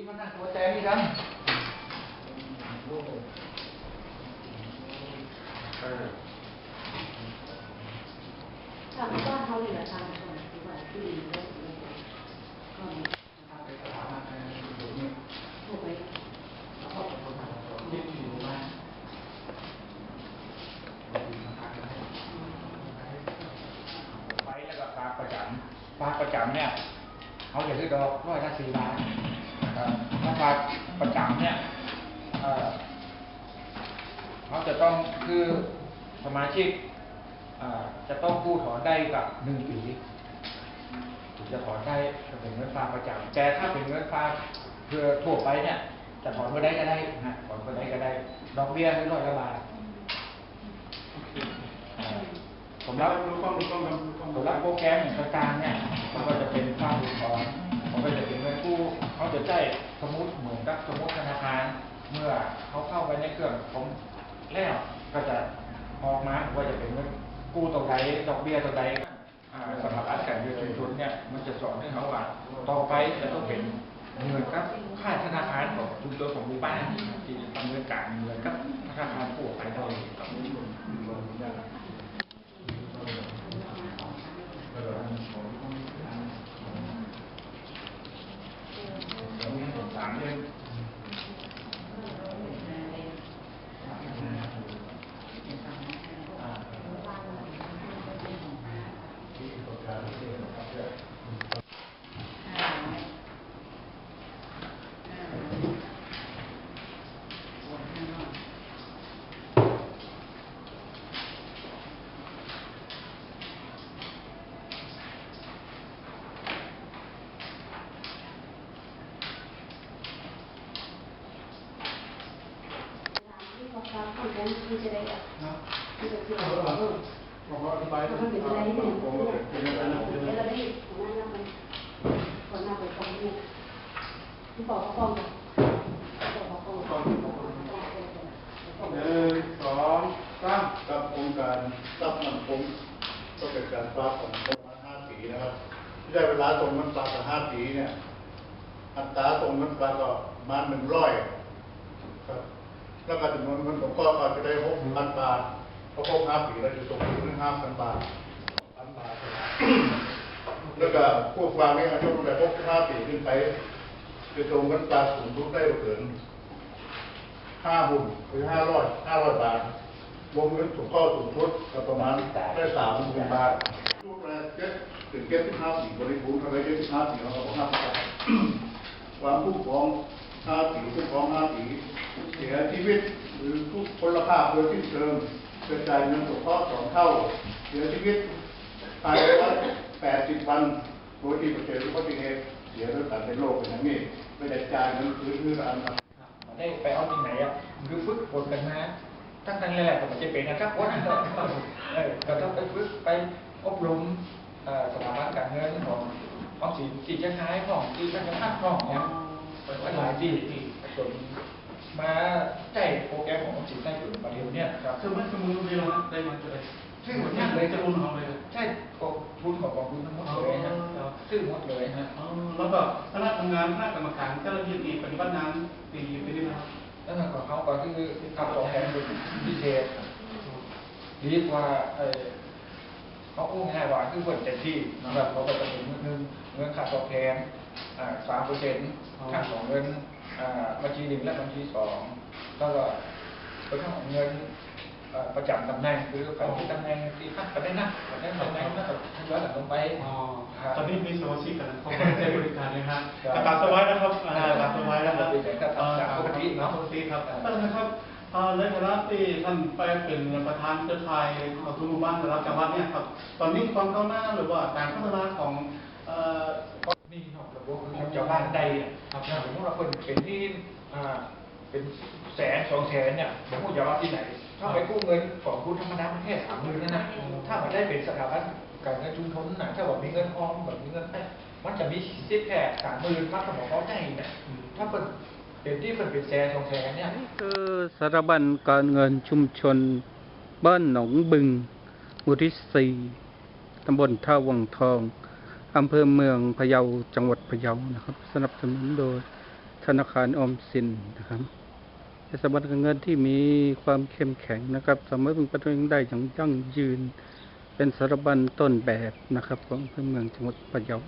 ที่มันนั่งตัวแต่นี่กับ้านเขาเลยเหรอทำก่อนที่ว่าที่ดินก็ก็ไปสถาบันอะไรอยู่นี่ถูกไหมแล้วก็เป็นคนยึดอยู่บ้าไปแล้วก็ฝาประจำฝาประจำเนี่ยเขาจะซื้อดอกร้อยละสี่บาท นะครับถ้าฝากประจำเนี่ยเอ่อเขาจะต้องคือสมาชิกอ่าจะต้องกู้ถอนได้กับหนึ่งปีถึงจะถอนได้จะเป็นเงินฝากประจำแต่ถ้าเป็นเงินฝากเพื่อทั่วไปเนี่ยจะถอนก็ได้ก็ได้นะถอนก็ได้ก็ได้ดอกเบี้ยไม่ร้อยละบาทอ่าผมรับรู้ต้องรู้ต้องรู้ต้องผมรับโปรแกรมอย่างต่างๆเนี่ยมันก็จะเป็น เขาจะใช้สมมติเหมือนกับสมมติธนาคาร เมื่อเขาเข้าไปในเครื่องผมแล้วก็จะออกมาว่าจะเป็นเงินกู้ตรงไหนดอกเบี้ยตรงไหนอ่าสถาบันการเงินชุมชนเนี่ยมันจะสอนให้เขาว่า ต่อไปจะต้องเป็นเงินกับค่าธนาคารของชุมชนของหมู่บ้านที่ดำเนินการเงินกับธนาคารผู้ไปได้ครับามเดือน ที่ เขาฟังคนนั้นที่จะได้ที่จะที่เราเออผมอธิบายมันเป็นอะไรเนี่ยผมเป็นอะไรนะเดี๋ยวเราได้ของนั้นเราไปคนหน้าไปฟ้องเนี่ยที่บอกเขาฟ้องบอกเขาฟ้องฟ้องหนึ่งสองสามกับโครงการรัพย์มันคงก็เป็นการฝากของประมาห้าปีนะครับที่ได้เวลาตรงมันฝากกับห้าปีเนี่ยอัตราตรงมันฝากก็มาหนึ่งร้อย แล้วก็จำนวนเงินของก็อาจจะได้หกพันบาทเพราะครบห้าปีเราจะส่งถึงห้าพันบาทพันบาท แล้วก็พวกวางนี่อายุตั้งแต่หกห้าปีขึ้นไปจะตรงกันฝาสูงทุกได้เกินห้าหุ่นหรือห้าร้อยห้าร้อยบาทวงเงินถูกข้อสูงสุดก็ประมาณได้สามหมื่นบาทช่วงแรกเจ็ดถึงเจ็ดสิบห้าปีบริบูรณ์ทำไมเจ็ดสิบห้าปีเราก็บอกห้าบาทความผู้ฟ้องห้าปีผู้ฟ้องห้าปี เสียชีวิตหรือทุกพลภาพโดยสิ้นเชิงกระจายเงินถูกข้อสองเท่า เสียชีวิตภายในวันแปดสิบวันโดยที่ประเสริฐอุบัติเหตุเสียด้วยกันในโลกเป็นอย่างนี้ไม่ได้จ่ายเงินคืนคืออันครับมาได้ไปเอาที่ไหนอะหรือฝึกฝนกันมาตั้งแต่แรกก็มันจะเป็นนะครับวันนั้นเออก็ต้องไปฝึกไปอบรมสถาบันการเงินของออมสินที่จะขายของที่จะจะพักของเนี่ยไปหลายที่จน มาใจโปรแกรมของออมสินได้อยู่ประเดี๋ยวเนี่ยครับ คือมันคือมือเดียวนะได้มาเจอซึ่งหมหมดดเนี่เนี่ยยเลเลยยจะจะรุนของเลยใช่กองทุนของกองทุนทั้งหมดเลยฮะซื้อหมดเลยฮะแล้วก็คณะทำงานคณะกรรมการเจ้าหน้าที่ที่ปฏิบัติงานตีไปนี่นะครับแล้วทางของเขาก็คือทำโปรแกรมเป็นพิเศษดีกว่าเออเขาอู้ง่ายกว่าคือคนเต็มที่นะครับเขาก็จะเป็นเงินเงินค่าตอบแทนอ่า สามเปอร์เซ็นต์ค่าของเงินอ่าบัญชีหนึ่งและบัญชีสองแล้วก็เป็นค่าของเงินเอ่อประจำตำแหน่งคือการที่ตำแหน่งที่พักกันได้นะตำแหน่งตำแหน่งแล้วก็ทยอยหลังลงไปอ๋อครับตอนนี้มีสมาชิกกันเขาก็ใช้บริการเลยครับตามสบายนะครับอ่าตามสบายนะครับเอ่อปกติเนาะปกติครับท่านนะครับเอ่อในฐานะที่ท่านไปเป็นประธานเครือข่ายของทุนหมู่บ้านระดับจังหวัดเนี่ยครับ ตอนนี้ความก้าวหน้าหรือว่าการพัฒนาของ ชาวบ้านใดเนี่ยครับสมมติว่าคนเป็นที่เป็นแสนสองแสนเนี่ยผมพูดอย่าว่าที่ไหน ถ้าไปกู้เงินของคุณธรรมดามันแค่สามหมื่นนั่นะ ถ้ามันได้เป็นสถาบันการเงินชุมชนนะถ้าบอกมีเงินออมแบบมีเงินแค่มันจะมีสิทธิ์แค่สามหมื่นพักสมองเขาได้เนี่ยถ้าเป็นเป็นที่เป็นเป็นแสนสองแสนเนี่ยคือสถาบันการเงินชุมชนบ้านหนองบึงหมู่ที่สี่ตำบลท่าวังทอง อำเภอเมืองพะเยาจังหวัดพะเยานะครับ สนับสนุนโดยธนาคารออมสินนะครับจะสถาบันการเงินที่มีความเข้มแข็งนะครับ สามารถเป็นประตูได้อย่างยั่งยืน เป็นสถาบันต้นแบบนะครับ ของอำเภอเมืองจังหวัดพะเยา